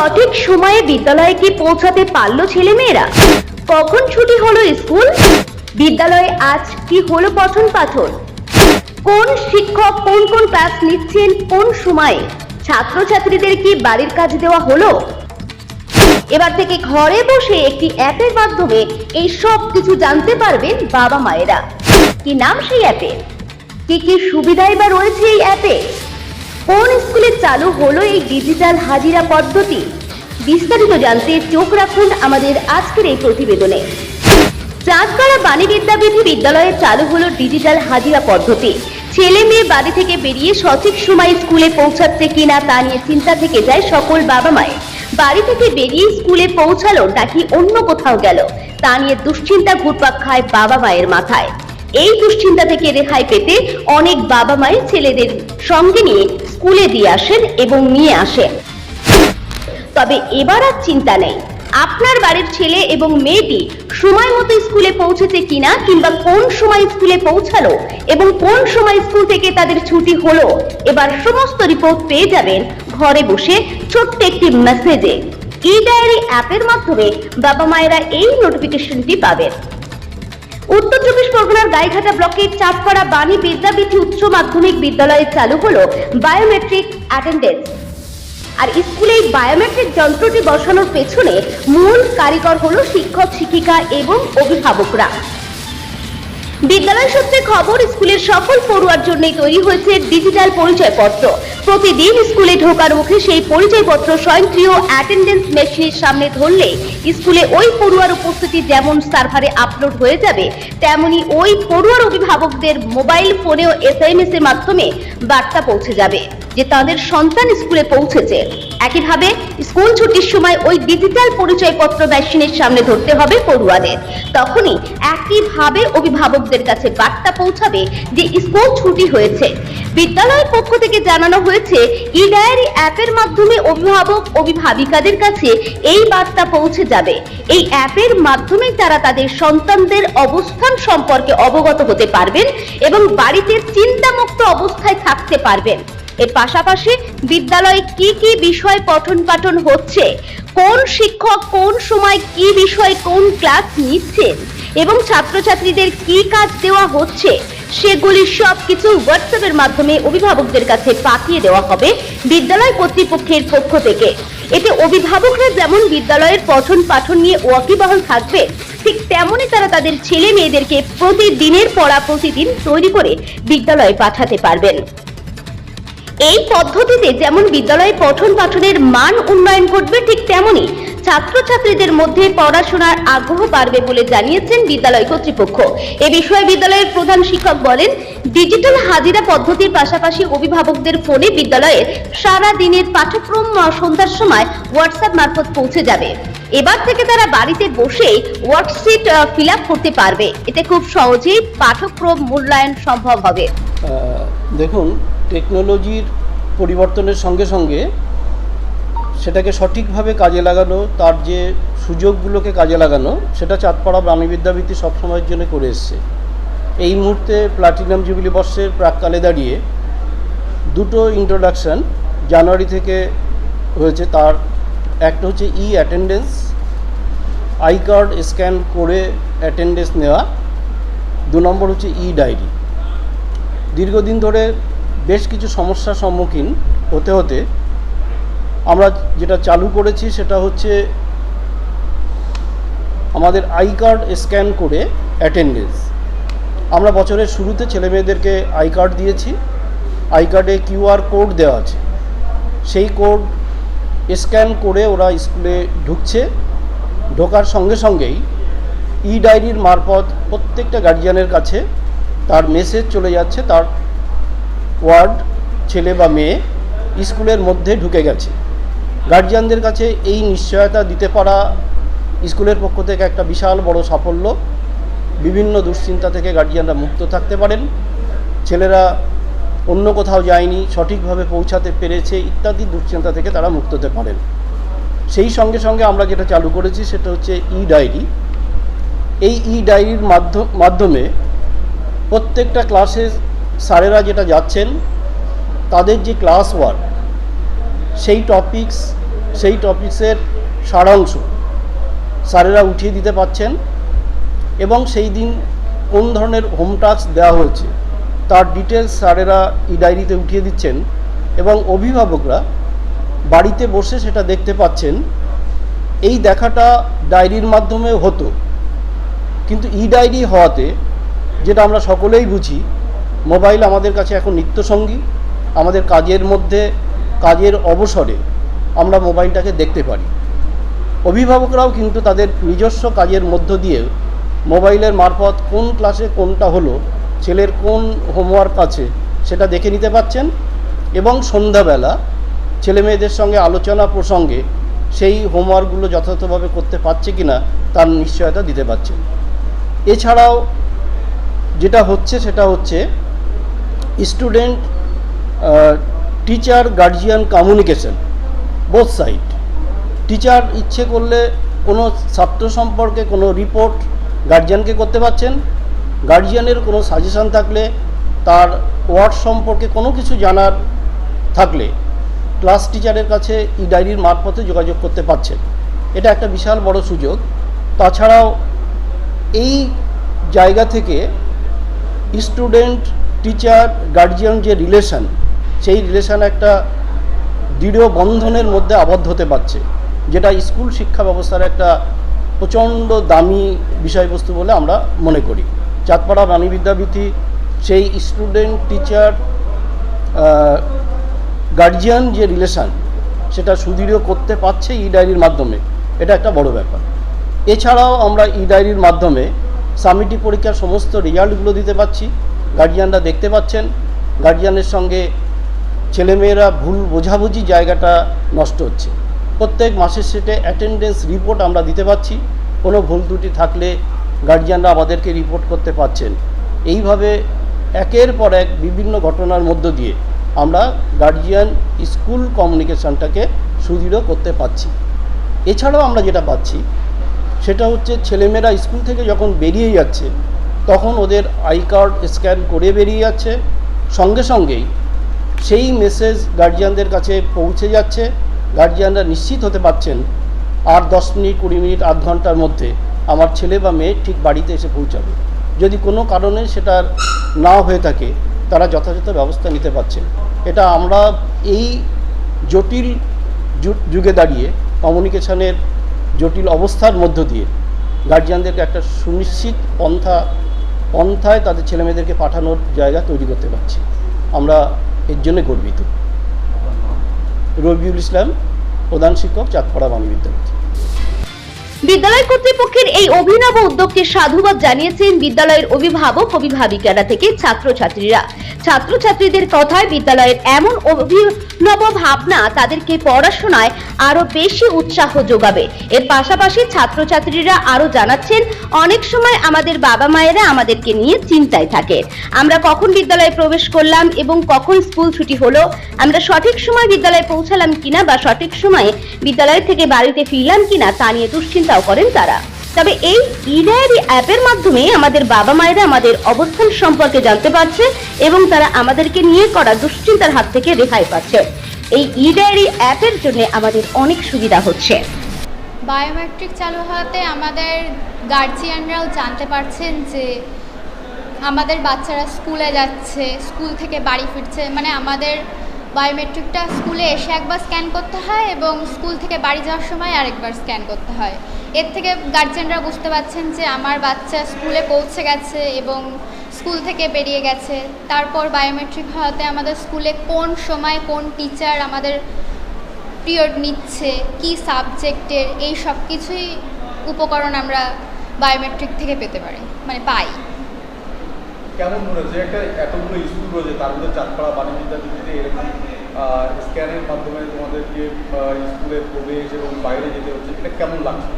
সঠিক সময়ে বিদ্যালয়ে কি পৌঁছাতে পারল ছেলেমেয়েরা? কখন ছুটি হলো স্কুল? বিদ্যালয়ে আজ কি হলো পঠন পাঠন? কোন শিক্ষক কোন কোন ক্লাস নিচ্ছেন কোন সময়ে? ছাত্রছাত্রীদের কি বাড়ির কাজ দেওয়া হলো? এবার থেকে ঘরে বসে একটি অ্যাপের মাধ্যমে এই সব কিছু জানতে পারবেন বাবা মায়েরা। কি নাম সেই অ্যাপের কি কি সুবিধাই বা রয়েছে এই অ্যাপে? কোন স্কুলে চালু হলো এই ডিজিটাল হাজিরা পদ্ধতি? বিস্তারিত জানতে চোখ রাখুন আমাদের আজকের এই প্রতিবেদনে। চাঁদপাড়া বিদ্যাপীঠী বিদ্যালয়ে চালু হলো ডিজিটাল হাজিরা পদ্ধতি। ছেলে মেয়ে বাড়ি থেকে বেরিয়ে সঠিক সময় স্কুলে পৌঁছাচ্ছে কিনা তা নিয়ে চিন্তা থেকে যায় সকল বাবা মায়ের। বাড়ি থেকে বেরিয়ে স্কুলে পৌঁছালো নাকি অন্য কোথাও গেল? তা নিয়ে দুশ্চিন্তা ঘুরপাক খায় বাবা মায়ের মাথায়। এই দুশ্চিন্তা থেকে রেহাই পেতে অনেক বাবা মায়ের ছেলেদের সঙ্গে নিয়ে স্কুলে দিয়ে আসেন এবং নিয়ে আসেন। তবে এবার আর চিন্তা নেই। আপনার বাড়ির ছেলে এবং মেয়েটি সময় মতো স্কুলে পৌঁছেছে কিনা কিংবা কোন সময় স্কুলে পৌঁছালো এবং কোন সময় স্কুল থেকে তাদের ছুটি হলো, এবার সমস্ত রিপোর্ট পেয়ে যাবেন ঘরে বসে ছোট্ট একটি মেসেজে। ই ডায়েরি অ্যাপের মাধ্যমে বাবা মায়েরা এই নোটিফিকেশনটি পাবেন। উত্তর চব্বিশ পরগনার গাইঘাটা ব্লকের করা বাণী বিদ্যাপীঠ উচ্চ মাধ্যমিক বিদ্যালয়ে চালু হল বায়োমেট্রিক অ্যাটেন্ডেন্স আর স্কুলে এই বায়োমেট্রিক যন্ত্রটি বসানোর পেছনে মূল কারিগর হল শিক্ষক, শিক্ষিকা এবং অভিভাবকরা। বিদ্যালয় সূত্রে খবর, স্কুলের সফল পড়ুয়ার জন্য তৈরি হয়েছে ডিজিটাল পরিচয়পত্র। প্রতিদিন স্কুলে ঢোকার মুখে সেই পরিচয়পত্র স্বয়ংক্রিয় অ্যাটেন্ডেন্স মেশিনের সামনে ধরলে স্কুলে ওই পড়ুয়ার উপস্থিতি যেমন সার্ভারে আপলোড হয়ে যাবে, তেমনি ওই পড়ুয়ার অভিভাবকদের মোবাইল ফোনেও এসএমএস এর মাধ্যমে বার্তা পৌঁছে যাবে। যে তাদের সন্তান স্কুলে পৌঁছেছে। একইভাবে স্কুল ছুটির সময় ওই ডিজিটাল পরিচয়পত্র মেশিনের সামনে ধরতে হবে পড়ুয়াদের। তখনই একইভাবে অভিভাবকদের কাছে বার্তা পৌঁছাবে যে স্কুল ছুটি হয়েছে। বিদ্যালয়ের পক্ষ থেকে জানানো হয়েছে ই ডায়েরি অ্যাপের মাধ্যমে অভিভাবক অভিভাবিকাদের কাছে এই বার্তা পৌঁছে যাবে। এই অ্যাপের মাধ্যমে তারা তাদের সন্তানদের অবস্থান সম্পর্কে অবগত হতে পারবেন এবং বাড়িতে চিন্তামুক্ত অবস্থায় থাকতে পারবেন। এর পাশাপাশি বিদ্যালয়ে কি কি বিষয় পঠন পাঠন হচ্ছে? কোন শিক্ষক কোন সময় কি বিষয় কোন ক্লাস নিচ্ছেন? এবং ছাত্রছাত্রীদের কি কাজ দেওয়া হচ্ছে? সেগুলি সব কিছু হোয়াটসঅ্যাপের মাধ্যমে অভিভাবকদের কাছে পাঠিয়ে দেওয়া হবে বিদ্যালয় কর্তৃপক্ষের পক্ষ থেকে। এতে অভিভাবকরা যেমন বিদ্যালয়ের পঠন পাঠন নিয়ে ওয়াকিবহাল থাকবে, ঠিক তেমনই তারা তাদের ছেলে মেয়েদেরকে প্রতিদিনের পড়া প্রতিদিন তৈরি করে বিদ্যালয়ে পাঠাতে পারবেন। এই পদ্ধতিতে যেমন বিদ্যালয়ে পঠন পাঠনের মান উন্নয়ন ঘটবে ঠিক তেমনি ছাত্রছাত্রীদের মধ্যে পড়াশোনার আগ্রহ বাড়বে বলে জানিয়েছেন বিদ্যালয় কর্তৃপক্ষ। এ বিষয়ে বিদ্যালয়ের প্রধান শিক্ষক বলেন, ডিজিটাল হাজিরা পদ্ধতির পাশাপাশি অভিভাবকদের ফোনে বিদ্যালয়ের সারা দিনের পাঠ্যক্রম সন্ধ্যার সময় হোয়াটসঅ্যাপ মারফত পৌঁছে যাবে। এবার থেকে তারা বাড়িতে বসেই ওয়ার্কশিট ফিল করতে পারবে। এতে খুব সহজেই পাঠ্যক্রম মূল্যায়ন সম্ভব হবে। দেখুন টেকনোলজির পরিবর্তনের সঙ্গে সঙ্গে সেটাকে সঠিকভাবে কাজে লাগানো, তার যে সুযোগগুলোকে কাজে লাগানো, সেটা চাঁদপাড়া প্রাণী বিদ্যাপীঠি সবসময়ের জন্য করে এসছে। এই মুহূর্তে প্লাটিনাম জুবিলি বর্ষের প্রাককালে দাঁড়িয়ে দুটো ইন্ট্রোডাকশন জানুয়ারি থেকে হয়েছে। তার একটা হচ্ছে e attendance I card scan করে অ্যাটেন্ডেন্স নেওয়া। দু নম্বর হচ্ছে ই ডায়েরি দীর্ঘদিন ধরে বেশ কিছু সমস্যার সম্মুখীন হতে হতে আমরা যেটা চালু করেছি সেটা হচ্ছে আমাদের আই কার্ড স্ক্যান করে অ্যাটেন্ডেন্স। আমরা বছরের শুরুতে ছেলেমেয়েদেরকে আই কার্ড দিয়েছি। আই কার্ডে কিউআর কোড দেওয়া আছে। সেই কোড স্ক্যান করে ওরা স্কুলে ঢুকছে। ঢোকার সঙ্গে সঙ্গেই ই ডায়েরির মারফত প্রত্যেকটা গার্জিয়ানের কাছে তার মেসেজ চলে যাচ্ছে, তার ওয়ার্ড, ছেলে বা মেয়ে, স্কুলের মধ্যে ঢুকে গেছে। গার্জিয়ানদের কাছে এই নিশ্চয়তা দিতে পারা স্কুলের পক্ষ থেকে একটা বিশাল বড় সাফল্য। বিভিন্ন দুশ্চিন্তা থেকে গার্জিয়ানরা মুক্ত থাকতে পারেন। ছেলেরা অন্য কোথাও যায়নি, সঠিকভাবে পৌঁছাতে পেরেছে ইত্যাদি দুশ্চিন্তা থেকে তারা মুক্ত হতে পারেন। সেই সঙ্গে সঙ্গে আমরা যেটা চালু করেছি সেটা হচ্ছে ই ডায়েরি এই ই ডায়েরির মাধ্যম প্রত্যেকটা ক্লাসে স্যারেরা যেটা যাচ্ছেন, তাদের যে ক্লাস ওয়ার্ক সেই টপিকস সেই টপিক্সের সারাংশ স্যারেরা উঠিয়ে দিতে পারছেন এবং সেই দিন কোন ধরনের হোম টাস্ক দেওয়া হয়েছে, তার ডিটেলস স্যারেরা ই ডায়েরিতে উঠিয়ে দিচ্ছেন এবং অভিভাবকরা বাড়িতে বসে সেটা দেখতে পাচ্ছেন। এই দেখাটা ডায়েরির মাধ্যমে হতো। কিন্তু ই ডায়েরি হওয়াতে, যেটা আমরা সকলেই বুঝি মোবাইল আমাদের কাছে এখন নিত্যসঙ্গী। আমাদের কাজের মধ্যে, কাজের অবসরে আমরা মোবাইলটাকে দেখতে পারি। অভিভাবকরাও কিন্তু তাদের নিজস্ব কাজের মধ্য দিয়ে মোবাইলের মারফত কোন ক্লাসে কোনটা হলো, ছেলের কোন হোমওয়ার্ক আছে সেটা দেখে নিতে পাচ্ছেন এবং সন্ধ্যাবেলা ছেলে মেয়েদের সঙ্গে আলোচনা প্রসঙ্গে সেই হোমওয়ার্কগুলো যথাযথভাবে করতে পারছে কি না তার নিশ্চয়তা দিতে পারছেন। এছাড়াও যেটা হচ্ছে সেটা হচ্ছে student teacher guardian communication both side teacher ইচ্ছে করলে কোনো ছাত্র সম্পর্কে কোনো রিপোর্ট গার্জিয়ানকে করতে পারছেন। গার্জিয়ানের কোনো সাজেশন থাকলে, তার ওয়ার্ড সম্পর্কে কোনো কিছু জানার থাকলে ক্লাস টিচারের কাছে ই ডায়েরির মারফতে যোগাযোগ করতে পারছেন। এটা একটা বিশাল বড় সুযোগ। তাছাড়াও এই জায়গা থেকে স্টুডেন্ট টিচার গার্জিয়ান যে রিলেশন সেই রিলেশন একটা দৃঢ় বন্ধনের মধ্যে আবদ্ধ হতে পারছে, যেটা স্কুল শিক্ষা ব্যবস্থার একটা প্রচণ্ড দামি বিষয়বস্তু বলে আমরা মনে করি। চাঁদপাড়া বিদ্যাপীঠি সেই স্টুডেন্ট টিচার গার্জিয়ান যে রিলেশন সেটা সুদৃঢ় করতে পারছে ই ডায়েরির মাধ্যমে। এটা একটা বড় ব্যাপার। এছাড়াও আমরা ই ডায়েরির মাধ্যমে সামিটি পরীক্ষার সমস্ত রেজাল্টগুলো দিতে পাচ্ছি গার্জিয়ানরা দেখতে পাচ্ছেন। গার্জিয়ানের সঙ্গে ছেলেমেয়েরা ভুল বোঝাবুঝি জায়গাটা নষ্ট হচ্ছে। প্রত্যেক মাসের সেটে অ্যাটেন্ডেন্স রিপোর্ট আমরা দিতে পাচ্ছি। কোনো ভুল ত্রুটি থাকলে গার্জিয়ানরা আমাদেরকে রিপোর্ট করতে পারছেন এইভাবে একের পর এক বিভিন্ন ঘটনার মধ্য দিয়ে আমরা গার্জিয়ান স্কুল কমিউনিকেশনটাকে সুদৃঢ় করতে পারছি এছাড়াও আমরা যেটা পাচ্ছি, সেটা হচ্ছে ছেলেমেয়েরা স্কুল থেকে যখন বেরিয়ে যাচ্ছে তখন ওদের আই কার্ড স্ক্যান করে বেরিয়ে যাচ্ছে। সঙ্গে সঙ্গেই সেই মেসেজ গার্জিয়ানদের কাছে পৌঁছে যাচ্ছে। গার্জিয়ানরা নিশ্চিত হতে পারছেন আর দশ মিনিট, কুড়ি মিনিট, আধ ঘণ্টার মধ্যে আমার ছেলে বা মেয়ে ঠিক বাড়িতে এসে পৌঁছাবে। যদি কোনো কারণে সেটা না হয়ে থাকে, তারা যথাযথ ব্যবস্থা নিতে পারছেন। এটা আমরা এই জটিল যুগে দাঁড়িয়ে কমিউনিকেশনের জটিল অবস্থার মধ্য দিয়ে গার্জিয়ানদেরকে একটা সুনিশ্চিত পন্থা পন্থায় তাদের ছেলেমেয়েদেরকে পাঠানোর জায়গা তৈরি করতে পারছি। আমরা এর জন্য গর্বিত। রবিউল ইসলাম, প্রধান শিক্ষক, চাঁদপাড়া বাণী বিদ্যাপীঠ। বিদ্যালয় কর্তৃপক্ষের এই অভিনব উদ্যোগকে সাধুবাদ জানিয়েছেন বিদ্যালয়ের অভিভাবক অভিভাবিকারা থেকে ছাত্রছাত্রীরা। ছাত্রছাত্রীদের কথায় বিদ্যালয়ের এমন অভিনব ভাবনা তাদেরকে পড়াশোনায় আরও বেশি উৎসাহ যোগাবে। এর পাশাপাশি ছাত্রছাত্রীরা আরও জানাচ্ছেন, অনেক সময় আমাদের বাবা মায়েরা আমাদেরকে নিয়ে চিন্তায় থাকে। আমরা কখন বিদ্যালয়ে প্রবেশ করলাম এবং কখন স্কুল ছুটি হলো, আমরা সঠিক সময় বিদ্যালয়ে পৌঁছালাম কিনা বা সঠিক সময়ে বিদ্যালয় থেকে বাড়িতে ফিরলাম কিনা তা নিয়ে দুশ্চিন্তাও করেন তারা। তবে এই ই ডায়েরি অ্যাপের মাধ্যমে আমাদের বাবা মায়েরা আমাদের অবস্থান সম্পর্কে জানতে পারছে এবং তারা আমাদেরকে নিয়ে করা দুশ্চিন্তার হাত থেকে রেহাই পাচ্ছে। এই ই ডায়েরি অ্যাপের জন্য আমাদের অনেক সুবিধা হচ্ছে। বায়োমেট্রিক চালু হওয়াতে আমাদের গার্জিয়ানরাও জানতে পারছেন যে আমাদের বাচ্চারা স্কুলে যাচ্ছে স্কুল থেকে বাড়ি ফিরছে মানে আমাদের বায়োমেট্রিকটা স্কুলে এসে একবার স্ক্যান করতে হয় এবং স্কুল থেকে বাড়ি যাওয়ার সময় আরেকবার স্ক্যান করতে হয়। এর থেকে গার্জেনরা বুঝতে পারছেন যে আমার বাচ্চা স্কুলে পৌঁছে গেছে এবং স্কুল থেকে বেরিয়ে গেছে। তারপর বায়োমেট্রিক হওয়াতে আমাদের স্কুলে কোন সময় কোন টিচার আমাদের পিরিয়ড নিচ্ছে, কি সাবজেক্টের, এই সব কিছুই উপকরণ আমরা বায়োমেট্রিক থেকে পেতে পারি মানে পাই। কেমন মনে হচ্ছে একটা এতগুলো স্কুল রয়েছে তার মধ্যে চাঁদপাড়া বাণী বিদ্যাপীঠে এরকম স্ক্যানের মাধ্যমে তোমাদেরকে স্কুলে প্রবেশ এবং বাইরে যেতে হচ্ছে এটা কেমন লাগছে?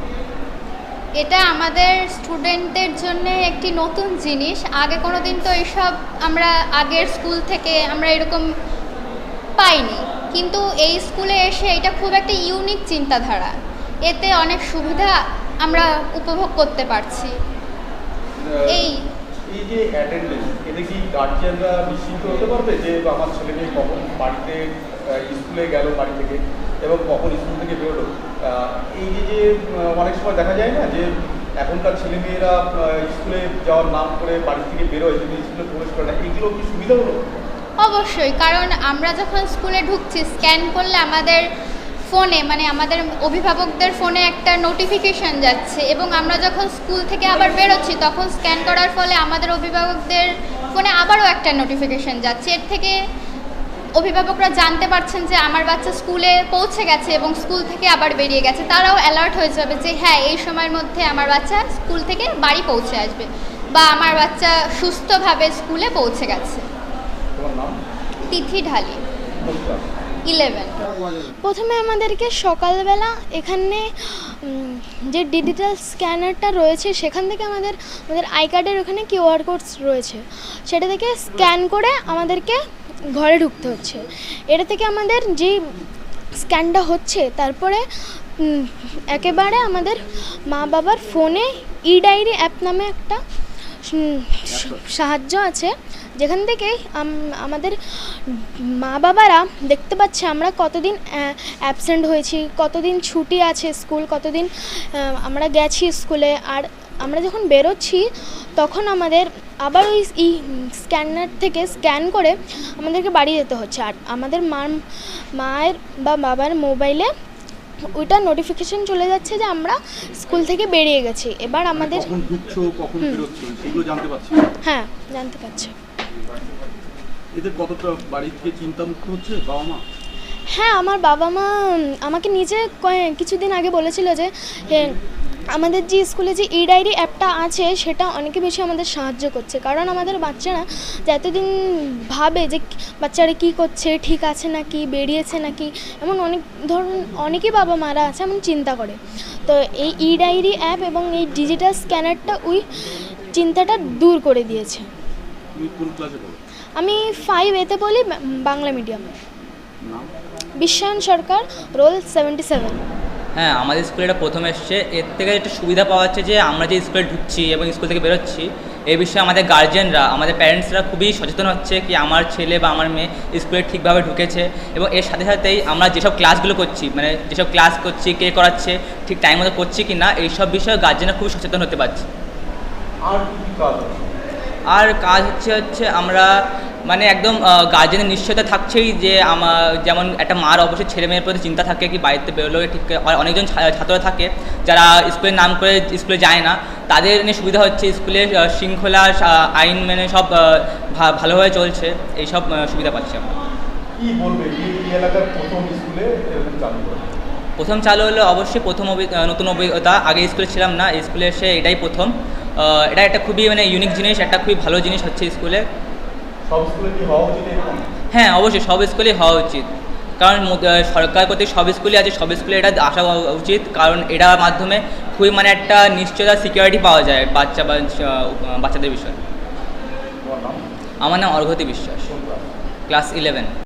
এটা আমাদের স্টুডেন্টদের জন্য একটি নতুন জিনিস। আগে কোনো দিন তো এইসব আমরা আগের স্কুল থেকে আমরা এরকম পাইনি। কিন্তু এই স্কুলে এসে এটা খুব একটা ইউনিক চিন্তাধারা। এতে অনেক সুবিধা আমরা উপভোগ করতে পারছি। এই এই যে অ্যাটেন্ডেন্স এতে কি গার্জিয়ানরা নিশ্চিন্ত হতে পারবে যে আমার ছেলে মেয়ে কখন বাড়িতে স্কুলে গেল বাড়ি থেকে এবং কখন স্কুল থেকে বেরোলো? এই যে যে অনেক সময় দেখা যায় না যে এখনকার ছেলেমেয়েরা স্কুলে যাওয়ার নাম করে বাড়ি থেকে বেরোয়, যদি স্কুলে প্রবেশ করে না, এগুলো কি সুবিধা হলো অবশ্যই, কারণ আমরা যখন স্কুলে ঢুকছি স্ক্যান করলে আমাদের ফোনে মানে আমাদের অভিভাবকদের ফোনে একটা নোটিফিকেশান যাচ্ছে এবং আমরা যখন স্কুল থেকে আবার বেরোচ্ছি তখন স্ক্যান করার ফলে আমাদের অভিভাবকদের ফোনে আবারও একটা নোটিফিকেশান যাচ্ছে। এর থেকে অভিভাবকরা জানতে পারছেন যে আমার বাচ্চা স্কুলে পৌঁছে গেছে এবং স্কুল থেকে আবার বেরিয়ে গেছে। তারাও অ্যালার্ট হয়ে যাবে যে হ্যাঁ এই সময়ের মধ্যে আমার বাচ্চা স্কুল থেকে বাড়ি পৌঁছে আসবে বা আমার বাচ্চা সুস্থভাবে স্কুলে পৌঁছে গেছে। তিথি ঢালি। ইলেভেন। প্রথমে আমাদেরকে সকালবেলা এখানে যে ডিজিটাল স্ক্যানারটা রয়েছে, সেখান থেকে আমাদের আমাদের আই কার্ডের ওখানে কিউআর কোড রয়েছে। সেটা থেকে স্ক্যান করে আমাদেরকে ঘরে ঢুকতে হচ্ছে। এটা থেকে আমাদের যে স্ক্যানটা হচ্ছে, তারপরে একেবারে আমাদের মা বাবার ফোনে ই ডায়েরি অ্যাপ নামে একটা সাহায্য আছে। যেখান থেকে আমাদের মা বাবারা দেখতে পাচ্ছে আমরা কতদিন অ্যাবসেন্ট হয়েছি কতদিন ছুটি আছে স্কুল কতদিন আমরা গেছি স্কুলে। আর আমরা যখন বেরোচ্ছি তখন আমাদের আবার ওই ই স্ক্যানার থেকে স্ক্যান করে আমাদেরকে বাড়ি যেতে হচ্ছে। আর আমাদের মার মায়ের বা বাবার মোবাইলে ওইটা নোটিফিকেশন চলে যাচ্ছে যে আমরা স্কুল থেকে বেরিয়ে গেছি। এবার আমাদের জানতে পারছি? হ্যাঁ জানতে পারছে। এদের কতটা বাড়ি থেকে চিন্তামুক্ত হচ্ছে? বাবা মা? হ্যাঁ আমার বাবা মা আমাকে নিজে কিছুদিন আগে বলেছিল যে আমাদের যে স্কুলে যে ই ডায়েরি অ্যাপটা আছে, সেটা অনেকে বেশি আমাদের সাহায্য করছে। কারণ আমাদের বাচ্চারা যে এতদিন ভাবে যে বাচ্চারা কী করছে, ঠিক আছে নাকি, বেরিয়েছে নাকি, এমন অনেক ধরুন, অনেকেই বাবা মারা আছে, এমন চিন্তা করে। তো এই ই ডায়েরি অ্যাপ এবং এই ডিজিটাল স্ক্যানারটা ওই চিন্তাটা দূর করে দিয়েছে। তুমি কোন ক্লাসে পড়ো? আমি ফাইভ এতে বলি বাংলা মিডিয়ামে নাম? বিশ্বায়ন সরকার রোল সেভেন্টি সেভেন হ্যাঁ আমাদের স্কুলে এটা প্রথম এসছে। এর থেকে একটা সুবিধা পাওয়া যাচ্ছে যে আমরা যে স্কুলে ঢুকছি এবং স্কুল থেকে বেরোচ্ছি এই বিষয়ে আমাদের গার্জেনরা আমাদের প্যারেন্টসরা খুবই সচেতন হচ্ছে কি আমার ছেলে বা আমার মেয়ে স্কুলে ঠিকভাবে ঢুকেছে এবং এর সাথে সাথেই আমরা যেসব ক্লাসগুলো করছি মানে যেসব ক্লাস করছি কে করাচ্ছে ঠিক টাইম মতো করছি কি না এইসব বিষয়ে গার্জেনরা খুবই সচেতন হতে পারছে। আর কি কি কাজ আছে? আর কাজ হচ্ছে হচ্ছে আমরা মানে একদম গার্জেনের নিশ্চয়তা থাকছেই যে আমার যেমন একটা মার অবশ্যই ছেলে মেয়ের প্রতি চিন্তা থাকে কি বাড়িতে বেরোলো ঠিক অনেকজন ছাত্র থাকে যারা স্কুলের নাম করে স্কুলে যায় না তাদের নিয়ে সুবিধা হচ্ছে স্কুলের শৃঙ্খলা আইন মেনে সব ভালোভাবে চলছে এইসব সুবিধা পাচ্ছি আমরা। কি বলবে? এই এই এলাকার প্রথম স্কুলে চালু প্রথম চালু হলো অবশ্যই প্রথম নতুন অভিজ্ঞতা। আগে স্কুলে ছিলাম না স্কুলে এসে এটাই প্রথম। এটা একটা খুবই মানে ইউনিক জিনিস একটা খুবই ভালো জিনিস হচ্ছে স্কুলে সব স্কুলে কি হওয়া উচিত হ্যাঁ অবশ্যই সব স্কুলেই হওয়া উচিত। কারণ সরকার কর্তৃক সব স্কুলে আছে সব স্কুলে এটা আসা উচিত। কারণ এটার মাধ্যমে খুবই মানে একটা নিশ্চয়তা সিকিউরিটি পাওয়া যায় বাচ্চা বাচ্চাদের বিষয়ে। আমার নাম অর্ঘতি বিশ্বাস। Class eleven